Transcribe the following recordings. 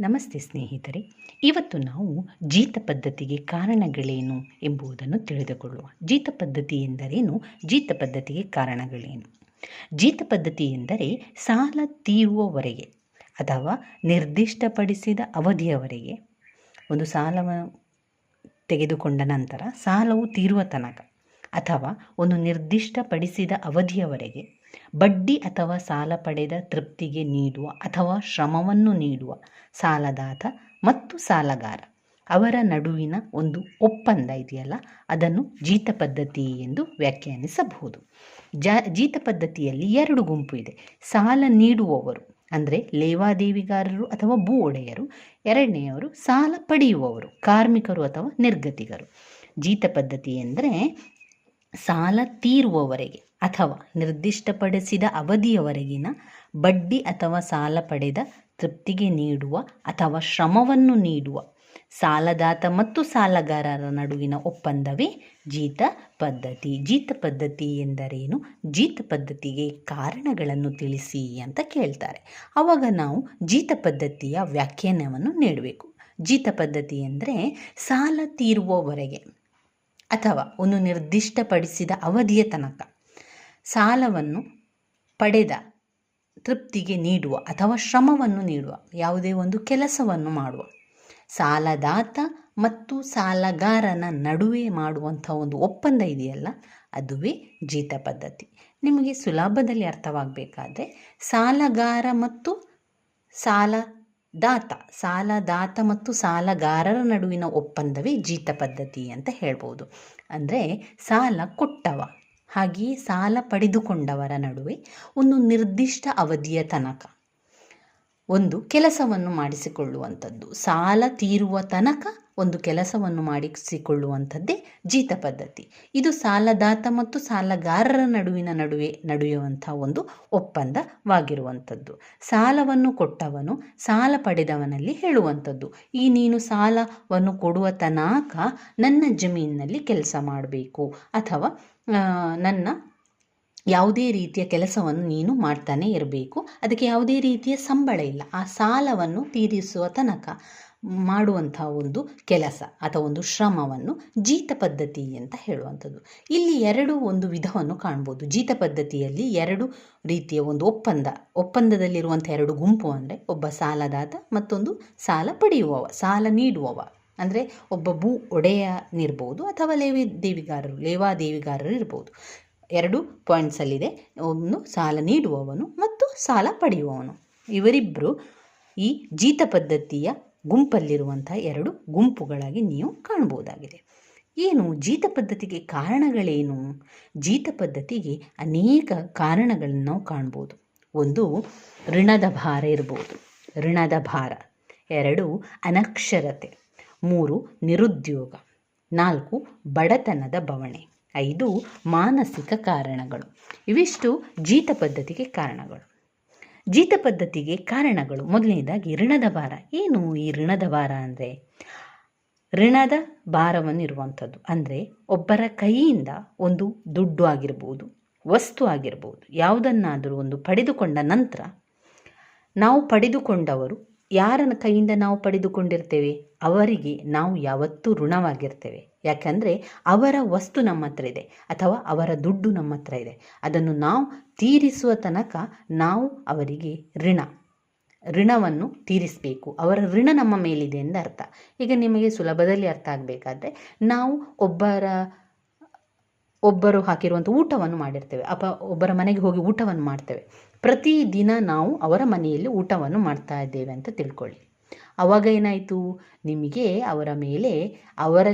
ನಮಸ್ತೆ ಸ್ನೇಹಿತರೆ. ಇವತ್ತು ನಾವು ಜೀತ ಪದ್ಧತಿಗೆ ಕಾರಣಗಳೇನು ಎಂಬುದನ್ನು ತಿಳಿದುಕೊಳ್ಳುವ. ಜೀತ ಪದ್ಧತಿ ಎಂದರೇನು? ಜೀತ ಪದ್ಧತಿಗೆ ಕಾರಣಗಳೇನು? ಜೀತ ಪದ್ಧತಿ ಎಂದರೆ ಸಾಲ ತೀರುವವರೆಗೆ ಅಥವಾ ನಿರ್ದಿಷ್ಟಪಡಿಸಿದ ಅವಧಿಯವರೆಗೆ ಒಂದು ಸಾಲವನ್ನು ತೆಗೆದುಕೊಂಡ ನಂತರ ಸಾಲವು ತೀರುವ ತನಕ ಅಥವಾ ಒಂದು ನಿರ್ದಿಷ್ಟಪಡಿಸಿದ ಅವಧಿಯವರೆಗೆ ಬಡ್ಡಿ ಅಥವಾ ಸಾಲ ಪಡೆದ ತೃಪ್ತಿಗೆ ನೀಡುವ ಅಥವಾ ಶ್ರಮವನ್ನು ನೀಡುವ ಸಾಲದಾತ ಮತ್ತು ಸಾಲಗಾರ. ಅವರ ನಡುವಿನ ಒಂದು ಒಪ್ಪಂದ ಇದೆಯಲ್ಲ, ಅದನ್ನು ಜೀತ ಪದ್ಧತಿ ಎಂದು ವ್ಯಾಖ್ಯಾನಿಸಬಹುದು. ಜ, ಜೀತ ಪದ್ಧತಿಯಲ್ಲಿ ಎರಡು ಗುಂಪು ಇದೆ. ಸಾಲ ನೀಡುವವರು, ಅಂದರೆ ಲೇವಾದೇವಿಗಾರರು ಅಥವಾ ಭೂ ಒಡೆಯರು ಎರಡನೆಯವರು ಸಾಲ ಪಡೆಯುವವರು, ಕಾರ್ಮಿಕರು ಅಥವಾ ನಿರ್ಗತಿಗರು. ಜೀತ ಪದ್ಧತಿ ಎಂದರೆ ಸಾಲ ತೀರುವವರೆಗೆ ಅಥವಾ ನಿರ್ದಿಷ್ಟಪಡಿಸಿದ ಅವಧಿಯವರೆಗಿನ ಬಡ್ಡಿ ಅಥವಾ ಸಾಲ ಪಡೆದ ತೃಪ್ತಿಗೆ ನೀಡುವ ಅಥವಾ ಶ್ರಮವನ್ನು ನೀಡುವ ಸಾಲದಾತ ಮತ್ತು ಸಾಲಗಾರರ ನಡುವಿನ ಒಪ್ಪಂದವೇ ಜೀತ ಪದ್ಧತಿ. ಜೀತ ಪದ್ಧತಿ ಎಂದರೇನು? ಜೀತ ಪದ್ಧತಿಗೆ ಕಾರಣಗಳನ್ನು ತಿಳಿಸಿ ಅಂತ ಕೇಳ್ತಾರೆ. ಆವಾಗ ನಾವು ಜೀತ ಪದ್ಧತಿಯ ವ್ಯಾಖ್ಯಾನವನ್ನು ನೀಡಬೇಕು. ಜೀತ ಪದ್ಧತಿ ಎಂದರೆ ಸಾಲ ತೀರುವವರೆಗೆ ಅಥವಾ ಒಂದು ನಿರ್ದಿಷ್ಟಪಡಿಸಿದ ಅವಧಿಯ ತನಕ ಸಾಲವನ್ನು ಪಡೆದ ತೃಪ್ತಿಗೆ ನೀಡುವ ಅಥವಾ ಶ್ರಮವನ್ನು ನೀಡುವ ಯಾವುದೇ ಒಂದು ಕೆಲಸವನ್ನು ಮಾಡುವ. ಸಾಲದಾತ ಮತ್ತು ಸಾಲಗಾರನ ನಡುವೆ ಮಾಡುವಂಥ ಒಂದು ಒಪ್ಪಂದ ಇದೆಯಲ್ಲ, ಅದುವೇ ಜೀತ ಪದ್ಧತಿ. ನಿಮಗೆ ಸುಲಭದಲ್ಲಿ ಅರ್ಥವಾಗಬೇಕಾದ್ರೆ, ಸಾಲಗಾರ ಮತ್ತು ಸಾಲದಾತ ಸಾಲದಾತ ಮತ್ತು ಸಾಲಗಾರರ ನಡುವಿನ ಒಪ್ಪಂದವೇ ಜೀತ ಪದ್ಧತಿ ಅಂತ ಹೇಳ್ಬೋದು. ಅಂದರೆ ಸಾಲ ಕೊಟ್ಟವ. ಹಾಗೆಯೇ ಸಾಲ ಪಡೆದುಕೊಂಡವರ ನಡುವೆ ಒಂದು ನಿರ್ದಿಷ್ಟ ಅವಧಿಯ ತನಕ. ಒಂದು ಕೆಲಸವನ್ನು ಮಾಡಿಸಿಕೊಳ್ಳುವಂಥದ್ದು. ಸಾಲ ತೀರುವ ತನಕ ಒಂದು ಕೆಲಸವನ್ನು ಮಾಡಿಸಿಕೊಳ್ಳುವಂಥದ್ದೇ ಜೀತ ಪದ್ಧತಿ. ಇದು ಸಾಲದಾತ ಮತ್ತು ಸಾಲಗಾರರ ನಡುವಿನ ನಡುವೆ ನಡೆಯುವಂಥ ಒಂದು ಒಪ್ಪಂದವಾಗಿರುವಂಥದ್ದು. ಸಾಲವನ್ನು ಕೊಟ್ಟವನು ಸಾಲ ಪಡೆದವನಲ್ಲಿ ಹೇಳುವಂಥದ್ದು. ಈ ನೀನು ಸಾಲವನ್ನು ಕೊಡುವ ತನಕ ನನ್ನ ಜಮೀನಿನಲ್ಲಿ ಕೆಲಸ ಮಾಡಬೇಕು ಅಥವಾ ನನ್ನ ಯಾವುದೇ ರೀತಿಯ ಕೆಲಸವನ್ನು ನೀನು ಮಾಡ್ತಾನೆ ಇರಬೇಕು. ಅದಕ್ಕೆ ಯಾವುದೇ ರೀತಿಯ ಸಂಬಳ ಇಲ್ಲ. ಆ ಸಾಲವನ್ನು ತೀರಿಸುವ ತನಕ ಮಾಡುವಂಥ ಒಂದು ಕೆಲಸ ಅಥವಾ ಒಂದು ಶ್ರಮವನ್ನು ಜೀತ ಪದ್ಧತಿ ಅಂತ ಹೇಳುವಂಥದ್ದು. ಇಲ್ಲಿ ಎರಡು ಒಂದು ವಿಧವನ್ನು ಕಾಣ್ಬೋದು. ಜೀತ ಪದ್ಧತಿಯಲ್ಲಿ ಎರಡು ರೀತಿಯ ಒಂದು ಒಪ್ಪಂದ. ಒಪ್ಪಂದದಲ್ಲಿರುವಂಥ ಎರಡು ಗುಂಪು ಅಂದರೆ ಒಬ್ಬ ಸಾಲದಾತ ಮತ್ತೊಂದು ಸಾಲ ಪಡೆಯುವವ, ಸಾಲ ನೀಡುವವ. ಅಂದರೆ ಒಬ್ಬ ಭೂ ಒಡೆಯನಿರ್ಬೋದು ಅಥವಾ ಲೇವಿ ದೇವಿಗಾರರು ಲೇವಾದೇವಿಗಾರರು ಇರ್ಬೋದು. ಎರಡು ಪಾಯಿಂಟ್ಸಲ್ಲಿದೆ ಒಂದು ಸಾಲ ನೀಡುವವನು ಮತ್ತು ಸಾಲ ಪಡೆಯುವವನು. ಇವರಿಬ್ಬರು ಈ ಜೀತ ಪದ್ಧತಿಯ ಗುಂಪಲ್ಲಿರುವಂಥ ಎರಡು ಗುಂಪುಗಳಾಗಿ ನೀವು ಕಾಣಬಹುದಾಗಿದೆ. ಏನು? ಜೀತ ಪದ್ಧತಿಗೆ ಕಾರಣಗಳೇನು? ಜೀತ ಪದ್ಧತಿಗೆ ಅನೇಕ ಕಾರಣಗಳನ್ನು ನಾವು ಕಾಣ್ಬೋದು ಒಂದು, ಋಣದ ಭಾರ ಇರ್ಬೋದು ಋಣದ ಭಾರ. ಎರಡು, ಅನಕ್ಷರತೆ. ಮೂರು, ನಿರುದ್ಯೋಗ. ನಾಲ್ಕು, ಬಡತನದ ಬವಣೆ. ಐದು ಮಾನಸಿಕ ಕಾರಣಗಳು. ಇವಿಷ್ಟು ಜೀತ ಪದ್ಧತಿಗೆ ಕಾರಣಗಳು. ಜೀತ ಪದ್ಧತಿಗೆ ಕಾರಣಗಳು ಮೊದಲನೇದಾಗಿ ಋಣದ ಭಾರ. ಏನು ಈ ಋಣದ ಭಾರ ಅಂದರೆ? ಋಣದ ಭಾರವನ್ನು ಇರುವಂಥದ್ದು ಅಂದರೆ ಒಬ್ಬರ ಕೈಯಿಂದ ಒಂದು ದುಡ್ಡು ಆಗಿರ್ಬೋದು, ವಸ್ತು ಆಗಿರ್ಬೋದು, ಯಾವುದನ್ನಾದರೂ ಒಂದು ಪಡೆದುಕೊಂಡ ನಂತರ ನಾವು ಪಡೆದುಕೊಂಡವರು ಯಾರನ್ನ ಕೈಯಿಂದ ನಾವು ಪಡೆದುಕೊಂಡಿರ್ತೇವೆ? ಅವರಿಗೆ ನಾವು ಯಾವತ್ತೂ ಋಣವಾಗಿರ್ತೇವೆ. ಯಾಕಂದರೆ ಅವರ ವಸ್ತು ನಮ್ಮ ಹತ್ರ ಇದೆ ಅಥವಾ ಅವರ ದುಡ್ಡು ನಮ್ಮ ಹತ್ರ ಇದೆ. ಅದನ್ನು ನಾವು ತೀರಿಸುವ ತನಕ ನಾವು ಅವರಿಗೆ ಋಣ. ಋಣವನ್ನು ತೀರಿಸಬೇಕು. ಅವರ ಋಣ ನಮ್ಮ ಮೇಲಿದೆ ಎಂದು ಅರ್ಥ. ಈಗ ನಿಮಗೆ ಸುಲಭದಲ್ಲಿ ಅರ್ಥ ಆಗಬೇಕಾದ್ರೆ ನಾವು ಒಬ್ಬರ, ಒಬ್ಬರು ಹಾಕಿರುವಂಥ ಊಟವನ್ನು ಮಾಡಿರ್ತೇವೆ. ಅಪ, ಒಬ್ಬರ ಮನೆಗೆ ಹೋಗಿ ಊಟವನ್ನು ಮಾಡ್ತೇವೆ. ಪ್ರತಿದಿನ ನಾವು ಅವರ ಮನೆಯಲ್ಲಿ ಊಟವನ್ನು ಮಾಡ್ತಾ ಇದ್ದೇವೆ ಅಂತ ತಿಳ್ಕೊಳ್ಳಿ. ಅವಾಗ ಏನಾಯಿತು? ನಿಮಗೆ ಅವರ ಮೇಲೆ ಅವರ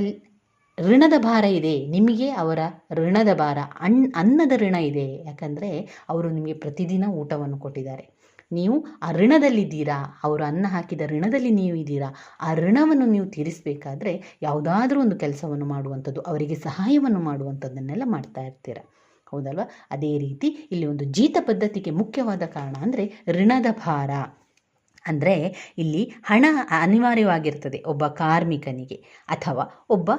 ಋಣದ ಭಾರ ಇದೆ. ನಿಮಗೆ ಅವರ ಋಣದ ಭಾರ ಅಣ್ ಅನ್ನದ ಋಣ ಇದೆ. ಯಾಕಂದರೆ ಅವರು ನಿಮಗೆ ಪ್ರತಿದಿನ ಊಟವನ್ನು ಕೊಟ್ಟಿದ್ದಾರೆ. ನೀವು ಆ ಋಣದಲ್ಲಿದ್ದೀರಾ? ಅವರು ಅನ್ನ ಹಾಕಿದ ಋಣದಲ್ಲಿ ನೀವು ಇದ್ದೀರಾ? ಆ ಋಣವನ್ನು ನೀವು ತೀರಿಸಬೇಕಾದ್ರೆ ಯಾವುದಾದ್ರೂ ಒಂದು ಕೆಲಸವನ್ನು ಮಾಡುವಂಥದ್ದು, ಅವರಿಗೆ ಸಹಾಯವನ್ನು ಮಾಡುವಂಥದ್ದನ್ನೆಲ್ಲ ಮಾಡ್ತಾ ಇರ್ತೀರ. ಹೌದಲ್ವಾ? ಅದೇ ರೀತಿ ಇಲ್ಲಿ ಒಂದು ಜೀತ ಪದ್ಧತಿಗೆ ಮುಖ್ಯವಾದ ಕಾರಣ ಅಂದರೆ ಋಣದ ಭಾರ. ಅಂದರೆ ಇಲ್ಲಿ ಹಣ ಅನಿವಾರ್ಯವಾಗಿರ್ತದೆ ಒಬ್ಬ ಕಾರ್ಮಿಕನಿಗೆ ಅಥವಾ ಒಬ್ಬ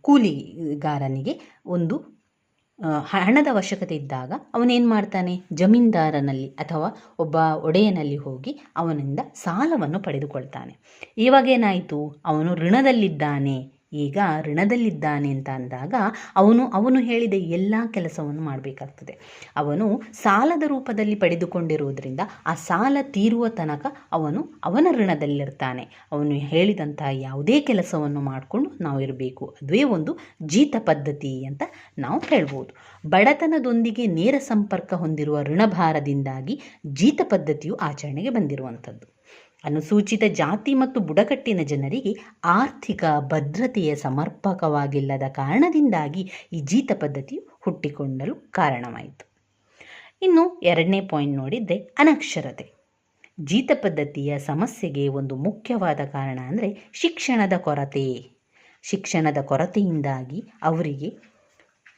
ಕೂಲಿಗಾರನಿಗೆ ಒಂದು ಹಣದ ಅವಶ್ಯಕತೆ ಇದ್ದಾಗ ಅವನೇನು ಮಾಡ್ತಾನೆ? ಜಮೀನ್ದಾರನಲ್ಲಿ ಅಥವಾ ಒಬ್ಬ ಒಡೆಯನಲ್ಲಿ ಹೋಗಿ ಅವನಿಂದ ಸಾಲವನ್ನು ಪಡೆದುಕೊಳ್ತಾನೆ. ಇವಾಗೇನಾಯಿತು? ಅವನು ಋಣದಲ್ಲಿದ್ದಾನೆ. ಈಗ ಋಣದಲ್ಲಿದ್ದಾನೆ ಅಂತ ಅಂದಾಗ ಅವನು ಅವನು ಹೇಳಿದ ಎಲ್ಲ ಕೆಲಸವನ್ನು ಮಾಡಬೇಕಾಗ್ತದೆ. ಅವನು ಸಾಲದ ರೂಪದಲ್ಲಿ ಪಡೆದುಕೊಂಡಿರುವುದರಿಂದ ಆ ಸಾಲ ತೀರುವ ತನಕ ಅವನು ಅವನ ಋಣದಲ್ಲಿರ್ತಾನೆ. ಅವನು ಹೇಳಿದಂತಹ ಯಾವುದೇ ಕೆಲಸವನ್ನು ಮಾಡಿಕೊಂಡು ನಾವು ಇರಬೇಕು. ಅದುವೇ ಒಂದು ಜೀತ ಪದ್ಧತಿ ಅಂತ ನಾವು ಹೇಳ್ಬೋದು. ಬಡತನದೊಂದಿಗೆ ನೇರ ಸಂಪರ್ಕ ಹೊಂದಿರುವ ಋಣಭಾರದಿಂದಾಗಿ ಜೀತ ಪದ್ಧತಿಯು ಆಚರಣೆಗೆ ಬಂದಿರುವಂಥದ್ದು. ಅನುಸೂಚಿತ ಜಾತಿ ಮತ್ತು ಬುಡಕಟ್ಟಿನ ಜನರಿಗೆ ಆರ್ಥಿಕ ಭದ್ರತೆಯ ಸಮರ್ಪಕವಾಗಿಲ್ಲದ ಕಾರಣದಿಂದಾಗಿ ಈ ಜೀತ ಪದ್ಧತಿಯು ಹುಟ್ಟಿಕೊಂಡಲು ಕಾರಣವಾಯಿತು. ಇನ್ನು ಎರಡನೇ ಪಾಯಿಂಟ್ ನೋಡಿದರೆ ಅನಕ್ಷರತೆ. ಜೀತ ಪದ್ಧತಿಯ ಸಮಸ್ಯೆಗೆ ಒಂದು ಮುಖ್ಯವಾದ ಕಾರಣ ಅಂದರೆ ಶಿಕ್ಷಣದ ಕೊರತೆ. ಶಿಕ್ಷಣದ ಕೊರತೆಯಿಂದಾಗಿ ಅವರಿಗೆ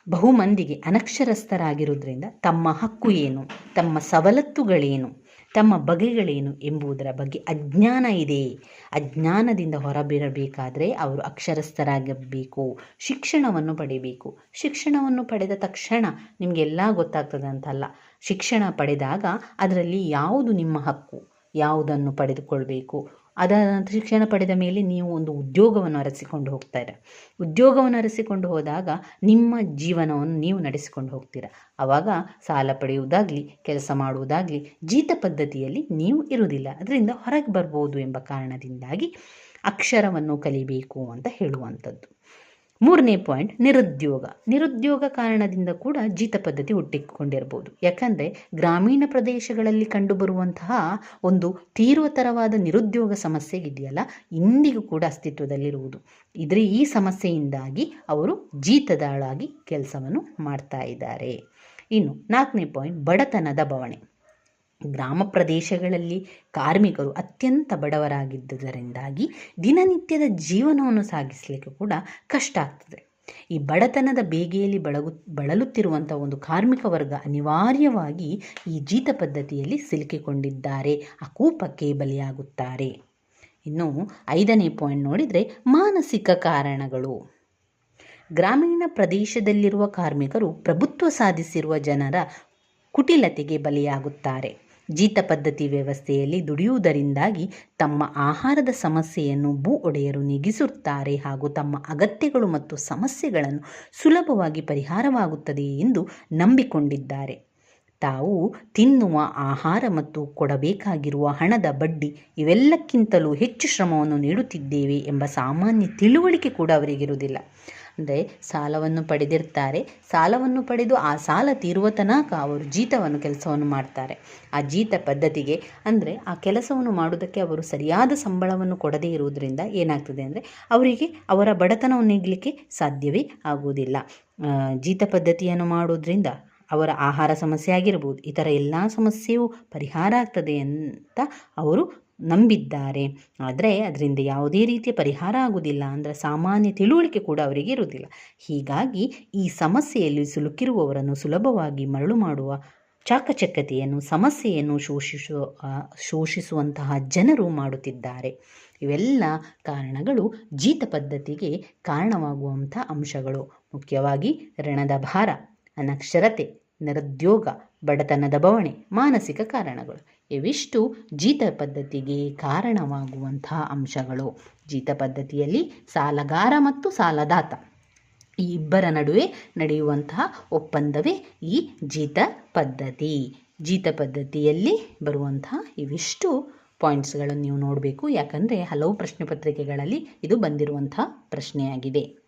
ಬಹುಮಂದಿಗೆ ಅನಕ್ಷರಸ್ಥರಾಗಿರುವುದರಿಂದ ತಮ್ಮ ಹಕ್ಕು ಏನು? ತಮ್ಮ ಸವಲತ್ತುಗಳೇನು? ತಮ್ಮ ಬಗೆಗಳೇನು ಎಂಬುದರ ಬಗ್ಗೆ ಅಜ್ಞಾನ ಇದೆ. ಅಜ್ಞಾನದಿಂದ ಹೊರಬಿರಬೇಕಾದರೆ ಅವರು ಅಕ್ಷರಸ್ಥರಾಗಬೇಕು ಶಿಕ್ಷಣವನ್ನು ಪಡೆಯಬೇಕು. ಶಿಕ್ಷಣವನ್ನು ಪಡೆದ ತಕ್ಷಣ ನಿಮಗೆಲ್ಲ ಗೊತ್ತಾಗ್ತದೆ ಅಂತಲ್ಲ. ಶಿಕ್ಷಣ ಪಡೆದಾಗ ಅದರಲ್ಲಿ ಯಾವುದು ನಿಮ್ಮ ಹಕ್ಕು? ಯಾವುದನ್ನು ಪಡೆದುಕೊಳ್ಬೇಕು? ಅದರ ನಂತರ ಶಿಕ್ಷಣ ಪಡೆದ ಮೇಲೆ ನೀವು ಒಂದು ಉದ್ಯೋಗವನ್ನು ಅರಸಿಕೊಂಡು ಹೋಗ್ತಾರೆ ಉದ್ಯೋಗವನ್ನು ಅರಸಿಕೊಂಡು ಹೋದಾಗ ನಿಮ್ಮ ಜೀವನವನ್ನು ನೀವು ನಡೆಸಿಕೊಂಡು ಹೋಗ್ತೀರ? ಆವಾಗ ಸಾಲ ಪಡೆಯುವುದಾಗಲಿ, ಕೆಲಸ ಮಾಡುವುದಾಗಲಿ, ಜೀತ ಪದ್ಧತಿಯಲ್ಲಿ ನೀವು ಇರುವುದಿಲ್ಲ. ಅದರಿಂದ ಹೊರಗೆ ಬರ್ಬೋದು ಎಂಬ ಕಾರಣದಿಂದಾಗಿ ಅಕ್ಷರವನ್ನು ಕಲಿಬೇಕು ಅಂತ ಹೇಳುವಂಥದ್ದು. ಮೂರನೇ ಪಾಯಿಂಟ್, ನಿರುದ್ಯೋಗ. ನಿರುದ್ಯೋಗ ಕಾರಣದಿಂದ ಕೂಡ ಜೀತ ಪದ್ಧತಿ ಹುಟ್ಟಿಕೊಂಡಿರಬಹುದು ಯಾಕಂದರೆ ಗ್ರಾಮೀಣ ಪ್ರದೇಶಗಳಲ್ಲಿ ಕಂಡುಬರುವಂತಹ ಒಂದು ತೀವ್ರತರವಾದ ನಿರುದ್ಯೋಗ ಸಮಸ್ಯೆ ಇದೆಯಲ್ಲ, ಇಂದಿಗೂ ಕೂಡ ಅಸ್ತಿತ್ವದಲ್ಲಿರುವುದು. ಇದರ ಈ ಸಮಸ್ಯೆಯಿಂದಾಗಿ ಅವರು ಜೀತದಾಳಾಗಿ ಕೆಲಸವನ್ನು ಮಾಡ್ತಾ ಇದ್ದಾರೆ. ಇನ್ನು ನಾಲ್ಕನೇ ಪಾಯಿಂಟ್, ಬಡತನದ ಬವಣೆ. ಗ್ರಾಮ ಪ್ರದೇಶಗಳಲ್ಲಿ ಕಾರ್ಮಿಕರು ಅತ್ಯಂತ ಬಡವರಾಗಿದ್ದುದರಿಂದಾಗಿ ದಿನನಿತ್ಯದ ಜೀವನವನ್ನು ಸಾಗಿಸಲಿಕ್ಕೆ ಕೂಡ ಕಷ್ಟ ಆಗ್ತದೆ. ಈ ಬಡತನದ ಬೇಗೆಯಲ್ಲಿ ಬಳಗು ಬಳಲುತ್ತಿರುವಂಥ ಒಂದು ಕಾರ್ಮಿಕ ವರ್ಗ ಅನಿವಾರ್ಯವಾಗಿ ಈ ಜೀತ ಪದ್ಧತಿಯಲ್ಲಿ ಸಿಲುಕಿಕೊಂಡಿದ್ದಾರೆ. ಆ ಬಲಿಯಾಗುತ್ತಾರೆ ಇನ್ನು ಐದನೇ ಪಾಯಿಂಟ್ ನೋಡಿದರೆ ಮಾನಸಿಕ ಕಾರಣಗಳು. ಗ್ರಾಮೀಣ ಪ್ರದೇಶದಲ್ಲಿರುವ ಕಾರ್ಮಿಕರು ಪ್ರಭುತ್ವ ಸಾಧಿಸಿರುವ ಜನರ ಕುಟಿಲತೆಗೆ ಬಲಿಯಾಗುತ್ತಾರೆ. ಜೀತ ಪದ್ಧತಿ ವ್ಯವಸ್ಥೆಯಲ್ಲಿ ದುಡಿಯುವುದರಿಂದಾಗಿ ತಮ್ಮ ಆಹಾರದ ಸಮಸ್ಯೆಯನ್ನು ಭೂ ಒಡೆಯರು ನೀಗಿಸುತ್ತಾರೆ ಹಾಗೂ ತಮ್ಮ ಅಗತ್ಯಗಳು ಮತ್ತು ಸಮಸ್ಯೆಗಳನ್ನು ಸುಲಭವಾಗಿ ಪರಿಹಾರವಾಗುತ್ತದೆ ಎಂದು ನಂಬಿಕೊಂಡಿದ್ದಾರೆ. ತಾವು ತಿನ್ನುವ ಆಹಾರ ಮತ್ತು ಕೊಡಬೇಕಾಗಿರುವ ಹಣದ ಬಡ್ಡಿ ಇವೆಲ್ಲಕ್ಕಿಂತಲೂ ಹೆಚ್ಚು ಶ್ರಮವನ್ನು ನೀಡುತ್ತಿದ್ದೇವೆ ಎಂಬ ಸಾಮಾನ್ಯ ತಿಳುವಳಿಕೆ ಕೂಡ ಅವರಿಗಿರುವುದಿಲ್ಲ. ಅಂದರೆ ಸಾಲವನ್ನು ಪಡೆದಿರ್ತಾರೆ. ಸಾಲವನ್ನು ಪಡೆದು ಆ ಸಾಲ ತೀರುವ ತನಕ ಅವರು ಜೀತವನ್ನು, ಕೆಲಸವನ್ನು ಮಾಡ್ತಾರೆ. ಆ ಜೀತ ಪದ್ಧತಿಗೆ ಅಂದರೆ ಆ ಕೆಲಸವನ್ನು ಮಾಡುವುದಕ್ಕೆ ಅವರು ಸರಿಯಾದ ಸಂಬಳವನ್ನು ಕೊಡದೇ ಇರುವುದರಿಂದ ಏನಾಗ್ತದೆ ಅಂದರೆ ಅವರಿಗೆ ಅವರ ಬಡತನವನ್ನು ನೀಗಲಿಕ್ಕೆ ಸಾಧ್ಯವೇ ಆಗುವುದಿಲ್ಲ. ಜೀತ ಪದ್ಧತಿಯನ್ನು ಮಾಡುವುದರಿಂದ ಅವರ ಆಹಾರ ಸಮಸ್ಯೆ ಆಗಿರ್ಬೋದು, ಇತರ ಎಲ್ಲ ಸಮಸ್ಯೆಯೂ ಪರಿಹಾರ ಆಗ್ತದೆ ಅಂತ ಅವರು ನಂಬಿದ್ದಾರೆ. ಆದರೆ ಅದರಿಂದ ಯಾವುದೇ ರೀತಿಯ ಪರಿಹಾರ ಆಗುವುದಿಲ್ಲ. ಅಂದರೆ ಸಾಮಾನ್ಯ ತಿಳುವಳಿಕೆ ಕೂಡ ಅವರಿಗೆ ಇರುವುದಿಲ್ಲ. ಹೀಗಾಗಿ ಈ ಸಮಸ್ಯೆಯಲ್ಲಿ ಸಿಲುಕಿರುವವರನ್ನು ಸುಲಭವಾಗಿ ಮರಳು ಮಾಡುವ ಚಾಕಚಕ್ಯತೆಯನ್ನು, ಸಮಸ್ಯೆಯನ್ನು ಶೋಷಿಸುವ ಶೋಷಿಸುವಂತಹ ಜನರು ಮಾಡುತ್ತಿದ್ದಾರೆ. ಇವೆಲ್ಲ ಕಾರಣಗಳು ಜೀತ ಪದ್ಧತಿಗೆ ಕಾರಣವಾಗುವಂಥ ಅಂಶಗಳು. ಮುಖ್ಯವಾಗಿ ಋಣದ ಭಾರ, ಅನಕ್ಷರತೆ ನಿರುದ್ಯೋಗ, ಬಡತನದ ಬವಣೆ, ಮಾನಸಿಕ ಕಾರಣಗಳು. ಇವಿಷ್ಟು ಜೀತ ಪದ್ಧತಿಗೆ ಕಾರಣವಾಗುವಂತಹ ಅಂಶಗಳು. ಜೀತ ಪದ್ಧತಿಯಲ್ಲಿ ಸಾಲಗಾರ ಮತ್ತು ಸಾಲದಾತ. ಈ ಇಬ್ಬರ ನಡುವೆ ನಡೆಯುವಂತಹ ಒಪ್ಪಂದವೇ ಈ ಜೀತ ಪದ್ಧತಿ. ಜೀತ ಪದ್ಧತಿಯಲ್ಲಿ ಬರುವಂತಹ ಇವಿಷ್ಟು ಪಾಯಿಂಟ್ಸ್ಗಳನ್ನು ನೀವು ನೋಡಬೇಕು. ಯಾಕಂದರೆ ಹಲವು ಪ್ರಶ್ನೆ ಪತ್ರಿಕೆಗಳಲ್ಲಿ ಇದು ಬಂದಿರುವಂತಹ ಪ್ರಶ್ನೆಯಾಗಿದೆ.